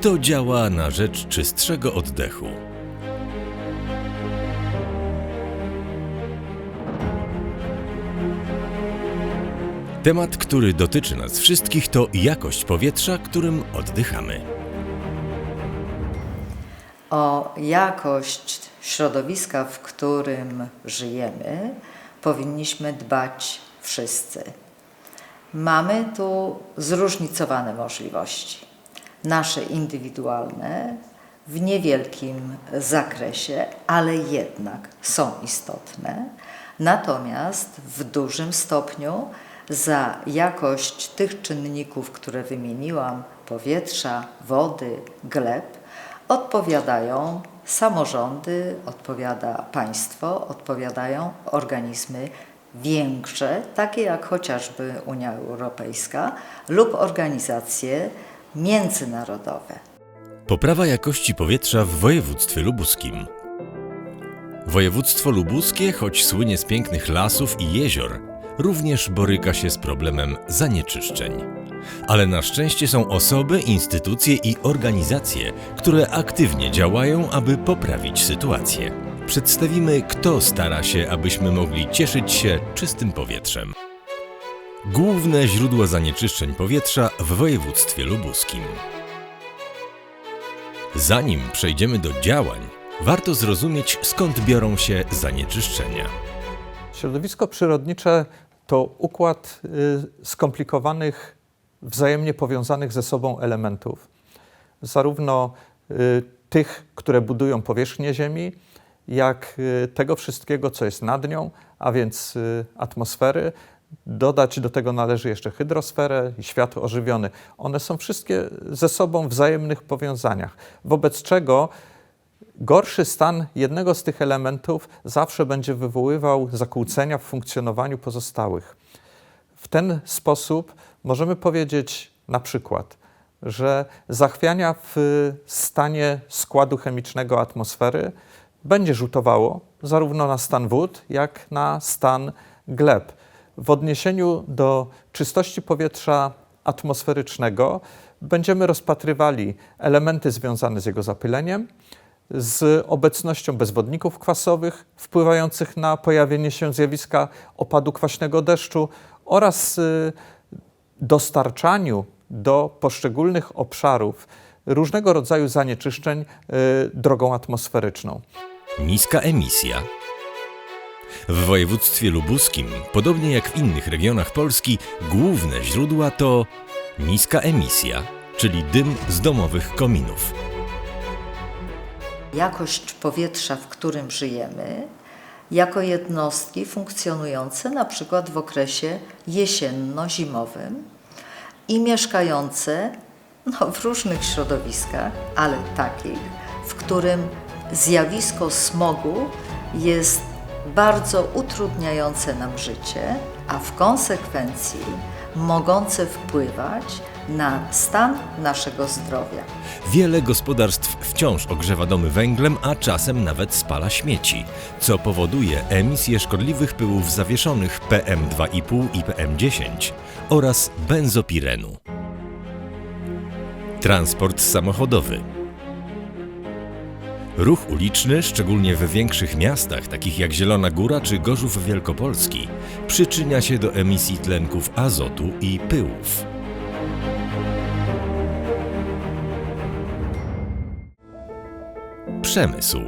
Kto działa na rzecz czystszego oddechu? Temat, który dotyczy nas wszystkich, to jakość powietrza, którym oddychamy. O jakość środowiska, w którym żyjemy, powinniśmy dbać wszyscy. Mamy tu zróżnicowane możliwości. Nasze indywidualne, w niewielkim zakresie, ale jednak są istotne. Natomiast w dużym stopniu za jakość tych czynników, które wymieniłam powietrza, wody, gleb odpowiadają samorządy, odpowiada państwo, odpowiadają organizmy większe, takie jak chociażby Unia Europejska lub organizacje międzynarodowe. Poprawa jakości powietrza w województwie lubuskim. Województwo lubuskie, choć słynie z pięknych lasów i jezior, również boryka się z problemem zanieczyszczeń. Ale na szczęście są osoby, instytucje i organizacje, które aktywnie działają, aby poprawić sytuację. Przedstawimy, kto stara się, abyśmy mogli cieszyć się czystym powietrzem. Główne źródła zanieczyszczeń powietrza w województwie lubuskim. Zanim przejdziemy do działań, warto zrozumieć, skąd biorą się zanieczyszczenia. Środowisko przyrodnicze to układ y, skomplikowanych, wzajemnie powiązanych ze sobą elementów. Zarówno y, tych, które budują powierzchnię Ziemi, jak y, tego wszystkiego, co jest nad nią, a więc atmosfery. Dodać do tego należy jeszcze hydrosferę i świat ożywiony. One są wszystkie ze sobą w wzajemnych powiązaniach, wobec czego gorszy stan jednego z tych elementów zawsze będzie wywoływał zakłócenia w funkcjonowaniu pozostałych. W ten sposób możemy powiedzieć na przykład, że zachwiania w stanie składu chemicznego atmosfery będzie rzutowało zarówno na stan wód, jak na stan gleb. W odniesieniu do czystości powietrza atmosferycznego będziemy rozpatrywali elementy związane z jego zapyleniem, z obecnością bezwodników kwasowych wpływających na pojawienie się zjawiska opadu kwaśnego deszczu oraz y, dostarczaniu do poszczególnych obszarów różnego rodzaju zanieczyszczeń y, drogą atmosferyczną. Niska emisja. W województwie lubuskim, podobnie jak w innych regionach Polski, główne źródła to niska emisja, czyli dym z domowych kominów. Jakość powietrza, w którym żyjemy, jako jednostki funkcjonujące na przykład w okresie jesienno-zimowym i mieszkające no, w różnych środowiskach, ale takich, w którym zjawisko smogu jest bardzo utrudniające nam życie, a w konsekwencji mogące wpływać na stan naszego zdrowia. Wiele gospodarstw wciąż ogrzewa domy węglem, a czasem nawet spala śmieci, co powoduje emisję szkodliwych pyłów zawieszonych PM2,5 i PM10 oraz benzopirenu. Transport samochodowy. Ruch uliczny, szczególnie w większych miastach, takich jak Zielona Góra czy Gorzów Wielkopolski, przyczynia się do emisji tlenków azotu i pyłów. Przemysł.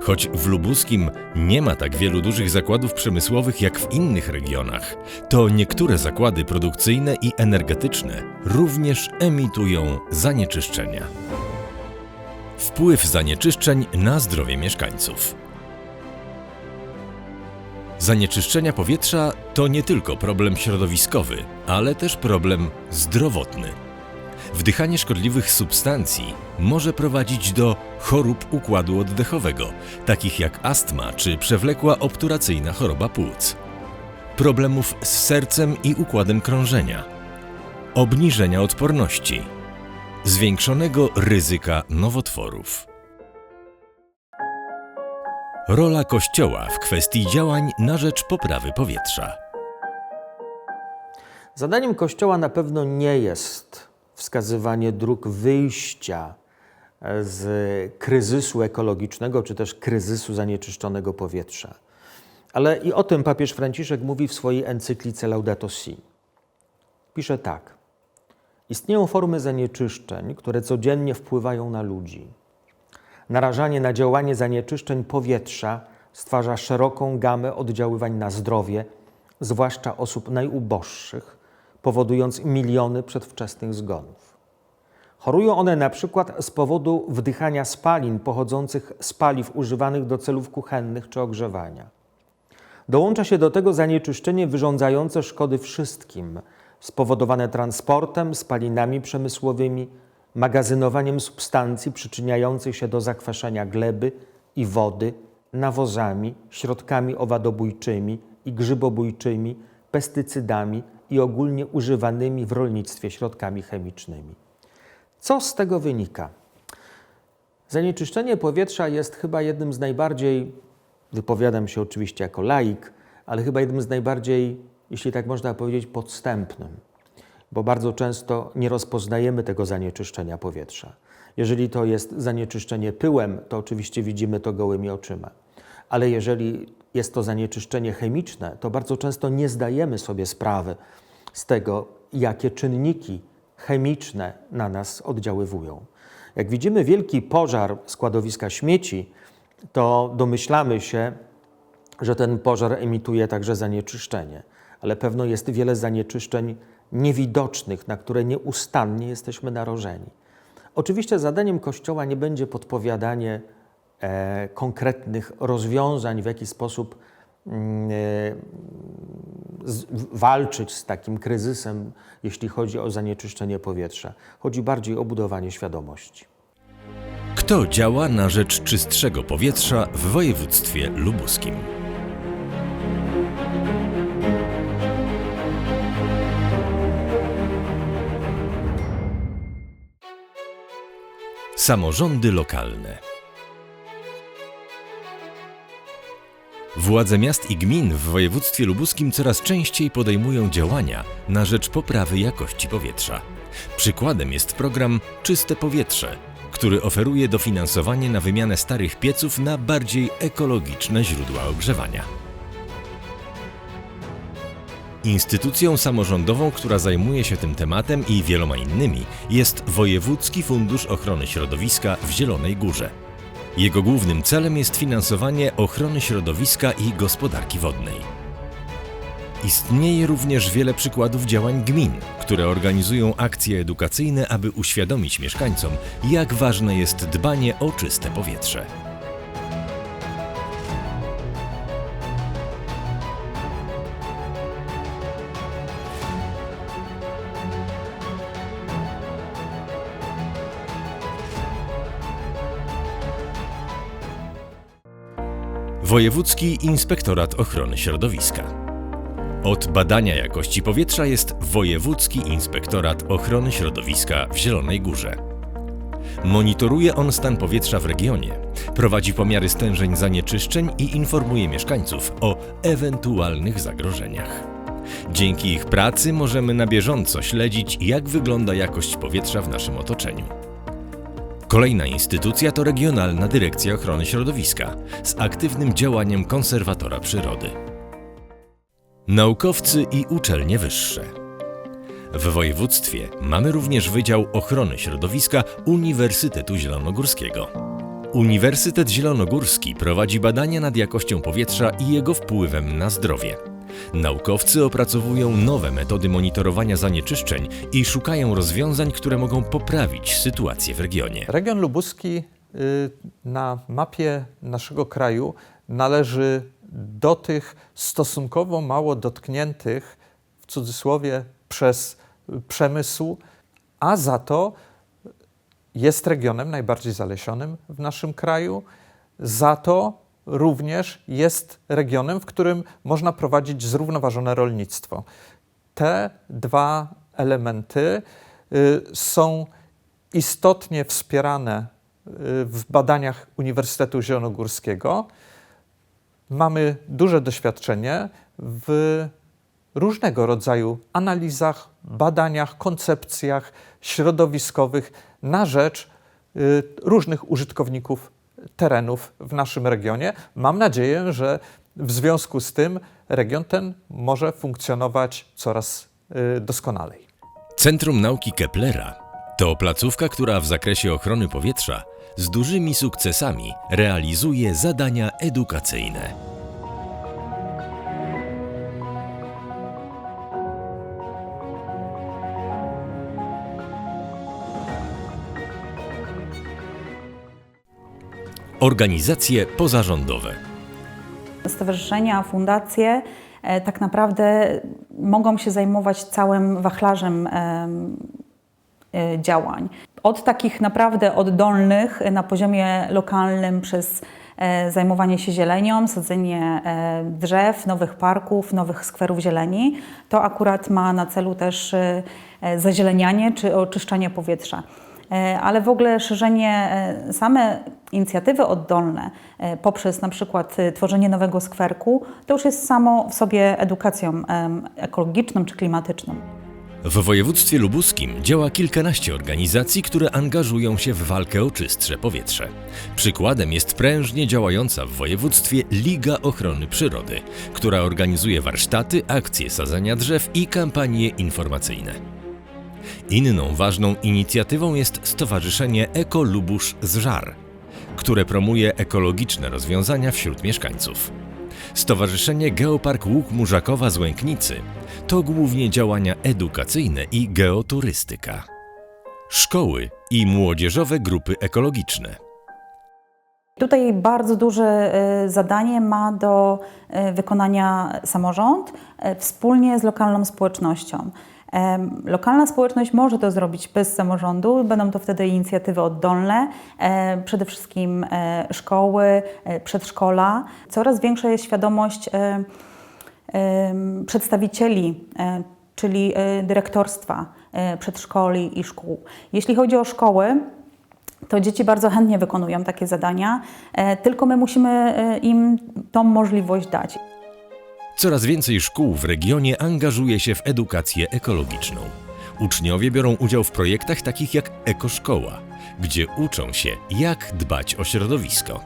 Choć w Lubuskim nie ma tak wielu dużych zakładów przemysłowych jak w innych regionach, to niektóre zakłady produkcyjne i energetyczne również emitują zanieczyszczenia. Wpływ zanieczyszczeń na zdrowie mieszkańców. Zanieczyszczenia powietrza to nie tylko problem środowiskowy, ale też problem zdrowotny. Wdychanie szkodliwych substancji może prowadzić do chorób układu oddechowego, takich jak astma czy przewlekła obturacyjna choroba płuc, problemów z sercem i układem krążenia, obniżenia odporności, zwiększonego ryzyka nowotworów. Rola Kościoła w kwestii działań na rzecz poprawy powietrza. Zadaniem Kościoła na pewno nie jest wskazywanie dróg wyjścia e, z kryzysu ekologicznego czy też kryzysu zanieczyszczonego powietrza. Ale i o tym papież Franciszek mówi w swojej encyklice Laudato Si. Pisze tak. Istnieją formy zanieczyszczeń, które codziennie wpływają na ludzi. Narażanie na działanie zanieczyszczeń powietrza stwarza szeroką gamę oddziaływań na zdrowie, zwłaszcza osób najuboższych, powodując miliony przedwczesnych zgonów. Chorują one na przykład z powodu wdychania spalin pochodzących z paliw używanych do celów kuchennych czy ogrzewania. Dołącza się do tego zanieczyszczenie wyrządzające szkody wszystkim, spowodowane transportem, spalinami przemysłowymi, magazynowaniem substancji przyczyniających się do zakwaszenia gleby i wody, nawozami, środkami owadobójczymi i grzybobójczymi, pestycydami i ogólnie używanymi w rolnictwie środkami chemicznymi. Co z tego wynika? Zanieczyszczenie powietrza jest chyba jednym z najbardziej, wypowiadam się oczywiście jako laik, ale chyba jednym z najbardziej, jeśli tak można powiedzieć, podstępnym, bo bardzo często nie rozpoznajemy tego zanieczyszczenia powietrza. Jeżeli to jest zanieczyszczenie pyłem, to oczywiście widzimy to gołymi oczyma. Ale jeżeli jest to zanieczyszczenie chemiczne, to bardzo często nie zdajemy sobie sprawy z tego, jakie czynniki chemiczne na nas oddziaływują. Jak widzimy wielki pożar składowiska śmieci, to domyślamy się, że ten pożar emituje także zanieczyszczenie, ale pewno jest wiele zanieczyszczeń niewidocznych, na które nieustannie jesteśmy narażeni. Oczywiście zadaniem Kościoła nie będzie podpowiadanie e, konkretnych rozwiązań, w jaki sposób mm, e, z, walczyć z takim kryzysem, jeśli chodzi o zanieczyszczenie powietrza. Chodzi bardziej o budowanie świadomości. Kto działa na rzecz czystszego powietrza w województwie lubuskim? Samorządy lokalne. Władze miast i gmin w województwie lubuskim coraz częściej podejmują działania na rzecz poprawy jakości powietrza. Przykładem jest program Czyste Powietrze, który oferuje dofinansowanie na wymianę starych pieców na bardziej ekologiczne źródła ogrzewania. Instytucją samorządową, która zajmuje się tym tematem i wieloma innymi, jest Wojewódzki Fundusz Ochrony Środowiska w Zielonej Górze. Jego głównym celem jest finansowanie ochrony środowiska i gospodarki wodnej. Istnieje również wiele przykładów działań gmin, które organizują akcje edukacyjne, aby uświadomić mieszkańcom, jak ważne jest dbanie o czyste powietrze. Wojewódzki Inspektorat Ochrony Środowiska. Od badania jakości powietrza jest Wojewódzki Inspektorat Ochrony Środowiska w Zielonej Górze. Monitoruje on stan powietrza w regionie, prowadzi pomiary stężeń zanieczyszczeń i informuje mieszkańców o ewentualnych zagrożeniach. Dzięki ich pracy możemy na bieżąco śledzić, jak wygląda jakość powietrza w naszym otoczeniu. Kolejna instytucja to Regionalna Dyrekcja Ochrony Środowiska z aktywnym działaniem konserwatora przyrody. Naukowcy i uczelnie wyższe. W województwie mamy również Wydział Ochrony Środowiska Uniwersytetu Zielonogórskiego. Uniwersytet Zielonogórski prowadzi badania nad jakością powietrza i jego wpływem na zdrowie. Naukowcy opracowują nowe metody monitorowania zanieczyszczeń i szukają rozwiązań, które mogą poprawić sytuację w regionie. Region lubuski y, na mapie naszego kraju należy do tych stosunkowo mało dotkniętych, w cudzysłowie, przez przemysł, a za to jest regionem najbardziej zalesionym w naszym kraju. Za to również jest regionem, w którym można prowadzić zrównoważone rolnictwo. Te dwa elementy y, są istotnie wspierane y, w badaniach Uniwersytetu Zielonogórskiego. Mamy duże doświadczenie w różnego rodzaju analizach, badaniach, koncepcjach środowiskowych na rzecz y, różnych użytkowników terenów w naszym regionie. Mam nadzieję, że w związku z tym region ten może funkcjonować coraz y, doskonalej. Centrum Nauki Keplera to placówka, która w zakresie ochrony powietrza z dużymi sukcesami realizuje zadania edukacyjne. Organizacje pozarządowe. Stowarzyszenia, fundacje e, tak naprawdę mogą się zajmować całym wachlarzem em, e, działań. Od takich naprawdę oddolnych na poziomie lokalnym przez e, zajmowanie się zielenią, sadzenie drzew, nowych parków, nowych skwerów zieleni, to akurat ma na celu też zazielenianie czy oczyszczanie powietrza. E, ale w ogóle szerzenie e, same inicjatywy oddolne e, poprzez na przykład tworzenie nowego skwerku, to już jest samo w sobie edukacją ekologiczną czy klimatyczną. W województwie lubuskim działa kilkanaście organizacji, które angażują się w walkę o czystsze powietrze. Przykładem jest prężnie działająca w województwie Liga Ochrony Przyrody, która organizuje warsztaty, akcje sadzenia drzew i kampanie informacyjne. Inną ważną inicjatywą jest Stowarzyszenie Eko Lubusz z Żar, które promuje ekologiczne rozwiązania wśród mieszkańców. Stowarzyszenie Geopark Łuk Murzakowa z Łęknicy to głównie działania edukacyjne i geoturystyka. Szkoły i młodzieżowe grupy ekologiczne. Tutaj bardzo duże e, zadanie ma do e, wykonania samorząd e, wspólnie z lokalną społecznością. Lokalna społeczność może to zrobić bez samorządu, będą to wtedy inicjatywy oddolne, e, przede wszystkim e, szkoły, e, przedszkola. Coraz większa jest świadomość przedstawicieli, czyli dyrektorstwa przedszkoli i szkół. Jeśli chodzi o szkoły, to dzieci bardzo chętnie wykonują takie zadania, tylko my musimy im tą możliwość dać. Coraz więcej szkół w regionie angażuje się w edukację ekologiczną. Uczniowie biorą udział w projektach takich jak Ekoszkoła, gdzie uczą się, jak dbać o środowisko.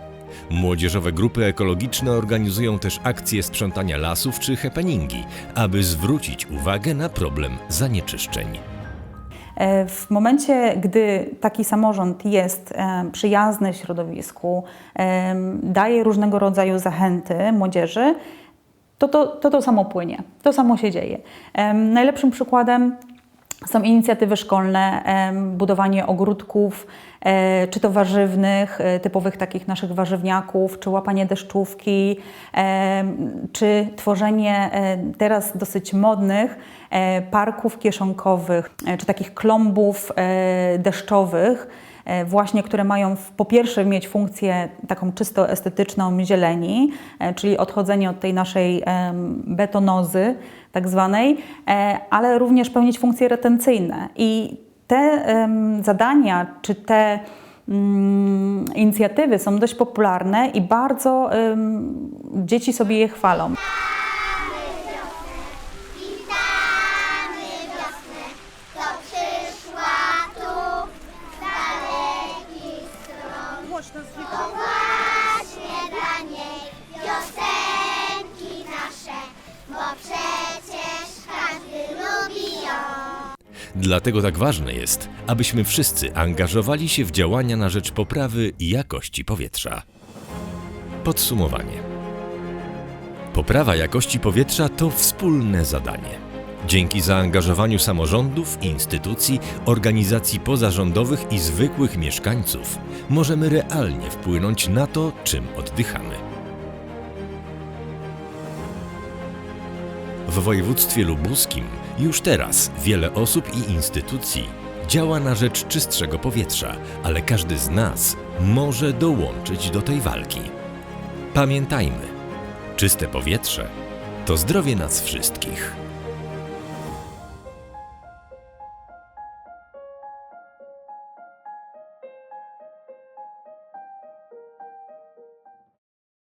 Młodzieżowe grupy ekologiczne organizują też akcje sprzątania lasów czy happeningi, aby zwrócić uwagę na problem zanieczyszczeń. E, W momencie, gdy taki samorząd jest e, przyjazny środowisku, e, daje różnego rodzaju zachęty młodzieży, to to, to to samo płynie, to samo się dzieje. Najlepszym przykładem są inicjatywy szkolne, budowanie ogródków, e, czy to warzywnych, e, typowych takich naszych warzywniaków, czy łapanie deszczówki, czy tworzenie e, teraz dosyć modnych parków kieszonkowych, czy takich klombów deszczowych, właśnie, które mają po pierwsze mieć funkcję taką czysto estetyczną zieleni, e, czyli odchodzenie od tej naszej betonozy tak zwanej, e, ale również pełnić funkcje retencyjne. I te zadania, czy te mm, inicjatywy są dość popularne i bardzo dzieci sobie je chwalą. Dlatego tak ważne jest, abyśmy wszyscy angażowali się w działania na rzecz poprawy jakości powietrza. Podsumowanie. Poprawa jakości powietrza to wspólne zadanie. Dzięki zaangażowaniu samorządów, instytucji, organizacji pozarządowych i zwykłych mieszkańców możemy realnie wpłynąć na to, czym oddychamy. W województwie lubuskim już teraz wiele osób i instytucji działa na rzecz czystszego powietrza, ale każdy z nas może dołączyć do tej walki. Pamiętajmy, czyste powietrze to zdrowie nas wszystkich.